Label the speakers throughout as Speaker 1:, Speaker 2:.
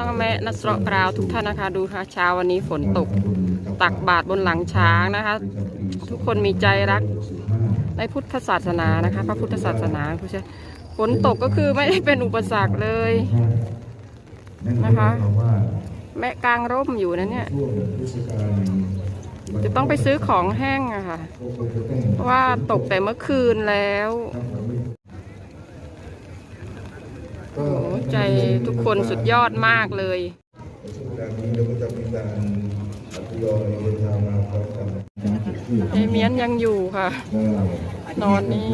Speaker 1: ต้องแม่นัสรกราวทุกท่านนะคะดูค่ะเช้าวันนี้ฝนตกตักบาตรบนหลังช้างนะคะ ทุกคนมีใจรักในพุทธศาสนานะคะ พระพุทธศาสนาผู้ชายฝนตกก็คือไม่ได้เป็นอุปสรรคเลยนะคะ แม่กลางร่มอยู่นะเนี่ยจะต้องไปซื้อของแห้งอะค่ะเพราะว่าตกแต่เมื่อคืนแล้ว โอ้ใจทุกคนสุดยอดมากเลย
Speaker 2: การนี้เอเมี
Speaker 1: ยนยังอยู่ค่ะ นอนนี่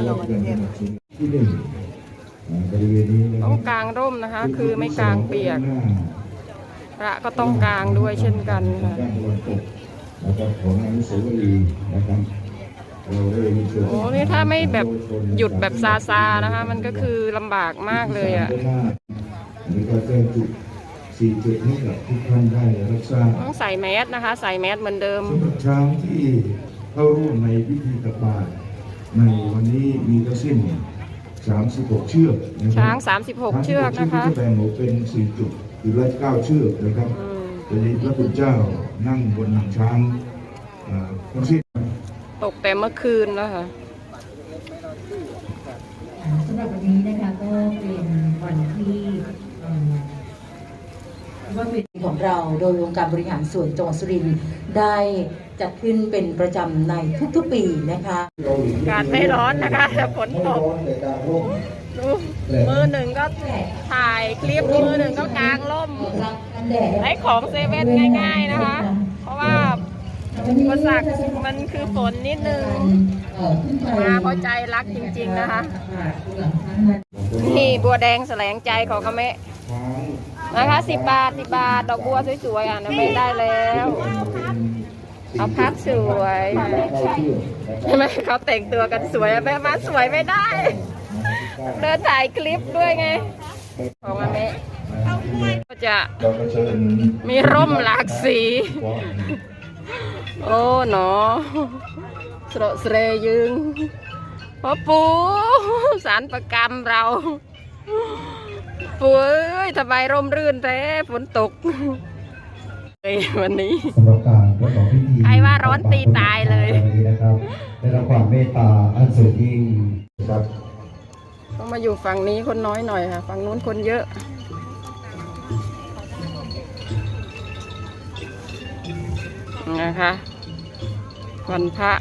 Speaker 1: ต้องกลางร่มนะคะ คือไม่กลางเปียก พระก็ต้องกลางด้วยเช่นกันค่ะ โอ้นี่ถ้าไม่แบบหยุดแบบซาซาๆนะคะ มันก็คือลำบากมากเลยอะ
Speaker 2: อันนี้ก็แจ้งจุดสี่จุดให้กับทุกท่านได้รับทราบ
Speaker 1: ต้องใส่แมสนะคะ ใส่แมสเหมือนเดิม
Speaker 2: สำหรับช้างที่เข้าร่วมในพิธีตักบาตรในวันนี้มีทั้งสิ้น36 เชือกนะค
Speaker 1: ช้า
Speaker 2: รั
Speaker 1: ง
Speaker 2: บ
Speaker 1: 36 เชือกนะคะ
Speaker 2: ที่แบ่งออกเป็น4จุดคือละ9เชือกนะครับ
Speaker 1: อืม
Speaker 2: โดยพระคุณเจ้านั่งบนหลังช้างอ่าทั้งสิ้น
Speaker 1: ตก แต่เมื่อคืนแล้วค่ะ
Speaker 3: สำหรับวันนี้นะคะก็เป็นวันที่เอ่อว่าเป็นของเราโดยองค์การบริหารส่วนจังหวัดสุรินทร์ได้จัดขึ้นเป็นประจำในทุกๆปีนะคะ
Speaker 1: อากาศไม่ร้อนนะคะแต่ฝนตก
Speaker 2: แต่การร่ม
Speaker 1: ดูมือหนึ่งก็ถ่ายคลิปมือหนึ่งก็กางร่ม
Speaker 3: รับกันแดด
Speaker 1: ได้ของเซเว่นง่าย ๆ นะคะเพราะว่า อุปสรรคมันคือฝนนิดนึง
Speaker 3: เอ่อขึ้นไป
Speaker 1: มาเพราะใจรักจริง ๆ นะคะ
Speaker 3: หลังช้างนั้น
Speaker 1: นี่บัวแดงแสลงใจของกระเมะ
Speaker 2: ช้าง
Speaker 1: นะคะสิบบาทสิบบาท ดอกบัวสวยๆอะนะเมะได้แล้วเอาพัดสวย
Speaker 2: เข้าเชือกนะครับ
Speaker 1: ใช่ไหมเขาแต่งตัวกันสวยอะแม่มาสวยไม่ได้ เดินถ่ายคลิปด้วยไง ของอาเมะก็จะ
Speaker 2: เราก็เชิญ
Speaker 1: มีร่มหลากสี
Speaker 2: ก่อน
Speaker 1: โอ้หนอสระเสรยึงพ่อปูสารประกรรมเราปูเอ้ยทำไมร่มรื่นแท้ฝนตกเฮ้ยวันนี้
Speaker 4: สำหรับการประกอบพิธี
Speaker 1: ใครว่าร้อนตีตายเลย
Speaker 4: วันนี้นะครับได้รับความเมตตาอันสูงยิ่ง
Speaker 2: ครับ
Speaker 1: ต้องมาอยู่ฝั่งนี้คนน้อยหน่อยค่ะ ฝั่งนู้นคนเยอะนะคะ วันพระ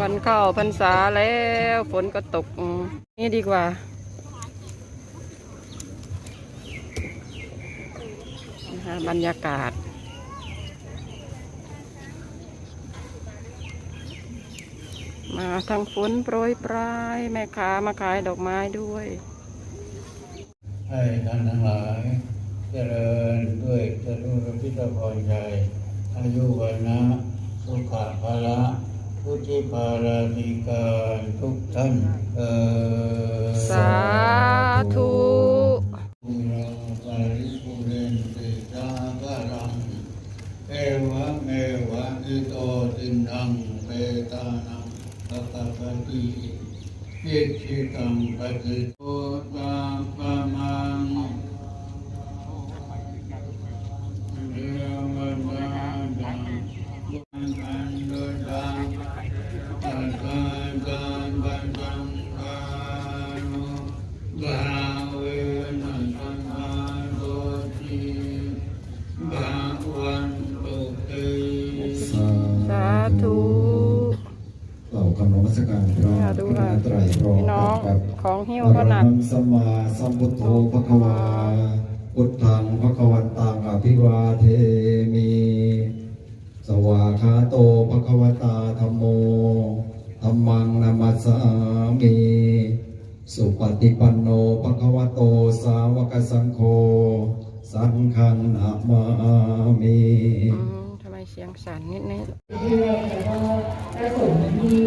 Speaker 1: วันเข้าพรรษาแล้วฝนก็ตก นี่ดีกว่า นะคะบรรยากาศ มาทางฝนโปรยปลาย แม่ค้ามาขายดอกไม้ด้วย
Speaker 5: ให้ท่านทั้งหลาย เจริญด้วยจตุรพิธพรชัย อายุวันนะสุขะภาละพุทธิภาราธิการทุกท่านเออ
Speaker 1: สาธุ
Speaker 5: ภูเราปาริปุเรนติสาการังเอวะเมวะอิโตตินังเปตานังปะกะปะติอิชิตังปฏิโตต
Speaker 4: การพระ
Speaker 1: เนี่ยดู
Speaker 4: พระ
Speaker 1: ค่ะ
Speaker 4: ไตรพร้อม
Speaker 1: พี่น้อง
Speaker 4: กับ
Speaker 1: ของหิ้ว
Speaker 4: อ
Speaker 1: ก็
Speaker 4: ร
Speaker 1: หนั
Speaker 4: หั
Speaker 1: ก
Speaker 4: งสัมมาสัมพุทโธภควาพุทธังภควันตังอภิวาเทมิสวาคาโตภควตาธรรมโมธรรมังนามัสสามิสุปฏิปันโนภควโตสาวกสังโฆ สังฆังนามามิ
Speaker 1: อืมทำไมเสียงสั่นนิดนิด
Speaker 3: เรื่อยๆแล้วก็พระสงฆ์ที่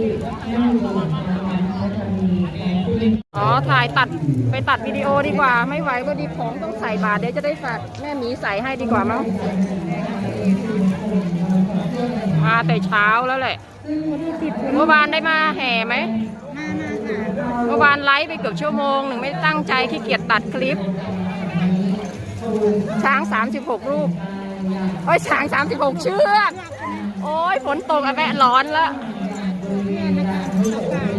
Speaker 3: นั่งอยู่บนหลังช้างนั้นเขาจะมีการขึ้น
Speaker 1: อ๋อ ถ่ายตัดไปตัดวิดีโอดีกว่า ไม่ไหวก็ดีของต้องใส่บาทเดี๋ยวจะได้ฝากแม่หมีใส่ให้ดีกว่ามั้ง มาแต่เช้าแล้วแหละ เมื่อวานได้มาแห่ไหม
Speaker 6: มามาค่ะ
Speaker 1: เมื่อวานไลฟ์ไปเกือบชั่วโมงหนึ่งไม่ตั้งใจขี้เกียจตัดคลิป ช้าง 36 รูป โอ้ยช้าง36เชือก โอ้ยฝนตกอะแม่ร้อนแล้ว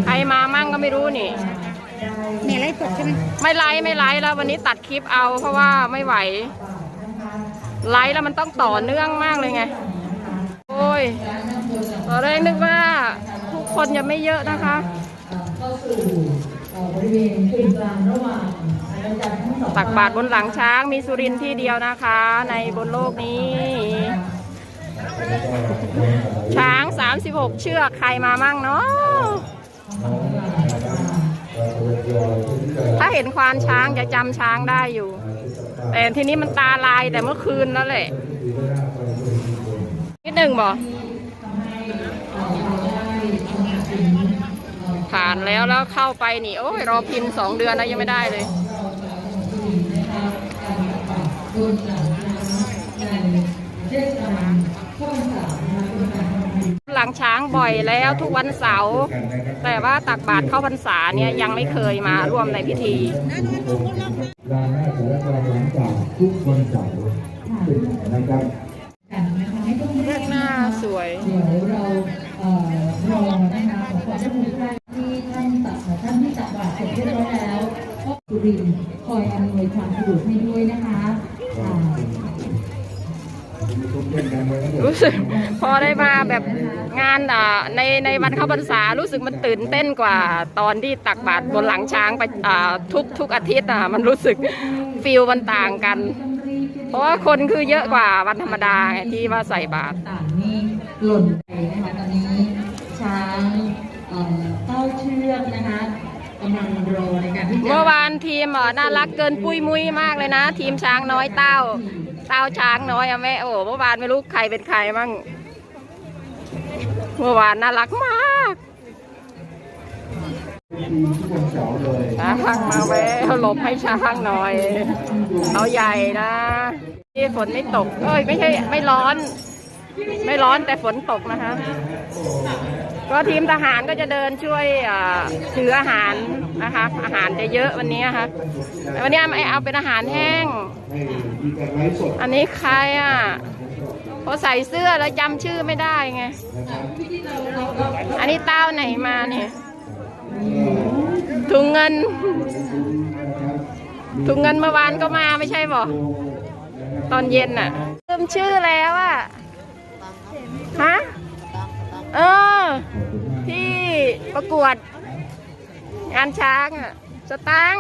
Speaker 1: ใครมามั่งก็ไม่รู้นี่
Speaker 6: เมย์ไล่สดใช่ไหม
Speaker 1: ไม่ไลฟ์ไม่ไลฟ์แล้ววันนี้ตัดคลิปเอาเพราะว่าไม่ไหว ไลฟ์แล้วมันต้องต่อเนื่องมากเลยไง โอ้ยตอนแรกนึกว่าทุกคนยังไม่เยอะนะคะ
Speaker 3: เข้าสู่เอ่อ บริเวณกึ่งกลางระหว่างอาจารย์ทั้งสอง
Speaker 1: ตักบาตรบนหลังช้างมีสุรินทร์ที่เดียวนะคะ ในบนโลกนี้ ช้าง 36 เชือกใครมามั่งเนาะถ้าเห็นควานช้างจะจำช้างได้อยู่ แต่ทีนี้มันตาลายแต่เมื่อคืนแล้วแหละนิดหนึ่งบอก ผ่านแล้วแล้วเข้าไปนี่โอ้ยรอพินสองเดือนแล้วยังไม่ได้เลยหลังช้างบ่อยแล้วทุกวันเสาร์แต่ว่าตักบาตรเข้าพรรษาเนี่ยยังไม่เคยมาร่วมในพิธี
Speaker 4: ด้านหน้าสารกลางหลังจากทุกวันเสาร์นะครับ
Speaker 3: กันนะคะไม่ต้อง
Speaker 1: เลือกหน้าสวย
Speaker 3: เดี๋ยวเราเอ่อรอนะคะขอความร่วมมือ รินทร์คอยอำนวยความสะดวกให้ด้วยนะคะอ่า
Speaker 1: รู้สึกพอได้มาแบบงานอ่าในในวันเข้าพรรษารู้สึกมันตื่นเต้นกว่าตอนที่ตักบาตรบนหลังช้างไปอ่าทุกทุกอาทิตย์อะมันรู้สึกฟิลมันต่างกัน เพราะว่าคนคือเยอะกว่าวันธรรมดาไงที่ว่าใส่บาตร
Speaker 3: ต่างนี่หล่นไปนะคะตอนนี้ช้างเอ่อเต้าเชือกนะคะ กำลังรอในการที่จะ
Speaker 1: เมื่อวานทีมอะน่ารักเกินปุ้ยมุ้ยมากเลยนะ ทีมช้างน้อยเต้า เต้าช้างน้อยอะแม่โอ้เมื่อวานไม่รู้ใครเป็นใครมั่งเมื่อวานน่ารักมาก
Speaker 2: ทุกวันเสาร์เลย
Speaker 1: ช้างมาแววหลบให้ช้างหน่อยเขาใหญ่นะที่ฝนไม่ตก เอ้ยไม่ใช่ไม่ร้อน ไม่ร้อนแต่ฝนตกนะคะ ก็ทีมทหารก็จะเดินช่วยถืออาหารนะคะอาหารจะเยอะวันนี้นะคะแต่วันนี้ไม่เอาเป็นอาหารแห้ง อันนี้ใครอะพอใส่เสื้อแล้วจำชื่อไม่ได้ไง อันนี้เต้าไหนมาเนี่ยถุงเงินถุงเงินเมื่อวานก็มาไม่ใช่บ่ตอนเย็นน่ะลืมชื่อแล้วอะฮะ เออ ที่ประกวด งานช้างอะ สตัง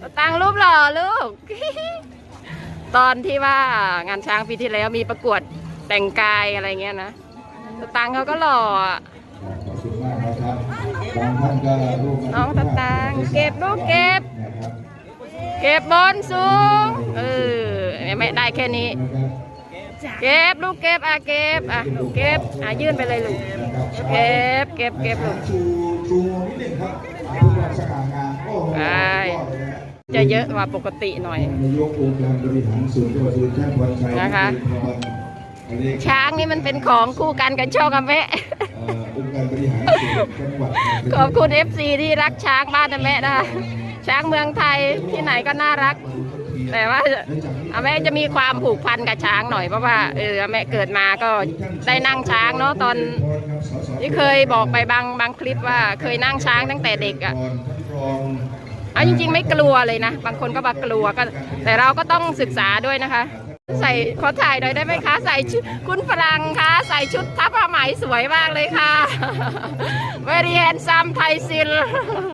Speaker 1: สตังรูปหล่อลูก ตอนที่ว่างานช้างปีที่แล้วมีประกวดแต่งกายอะไรเงี้ยนะ สตังเขาก็หล่ออะ
Speaker 4: น้
Speaker 1: องสตางเก็บลูกเก็บ เก็บบนสูง เออไม่ได้แค่นี้ เก็บลูกเก็บอะเก็บอะเก็บอะยื่นไปเลยลูกเก็บเก็บเก็บลูก
Speaker 2: ชูนิดนึงครับผู้ว่าสง่างามโอ้โห
Speaker 1: ใช่จะเยอะกว่าปกติหน่อย
Speaker 2: นายกองค์การบริหารส่วนจังหวัดสุรินทร์ท่านชัย
Speaker 1: นะคะช้างนี่มันเป็นของคู่กันกับโชคกับแม่
Speaker 2: เอ่อองค์การบริหารส่วนจังหวัด
Speaker 1: ขอบคุณ FC ที่รักช้างบ้านนะแม่นะช้างเมืองไทยที่ไหนก็น่ารัก แต่ว่าอาแม่จะมีความผูกพันกับช้างหน่อยเพราะว่าเอออาแม่เกิดมาก็ได้นั่งช้างเนาะตอนที่เคยบอกไปบางบางคลิปว่าเคยนั่งช้างตั้งแต่เด็กอะ่ะ
Speaker 2: รอง
Speaker 1: เอาจริง ๆ ไม่กลัวเลยนะ บางคนก็บอกกลัวก็ แต่เราก็ต้องศึกษาด้วยนะคะ ใส่ขอถ่ายหน่อยได้ไหมคะ ใส่ชุดคุณฝรั่งคะใส่ชุดทับผ้าไหมสวยมากเลยค่ะ very handsome Thai sil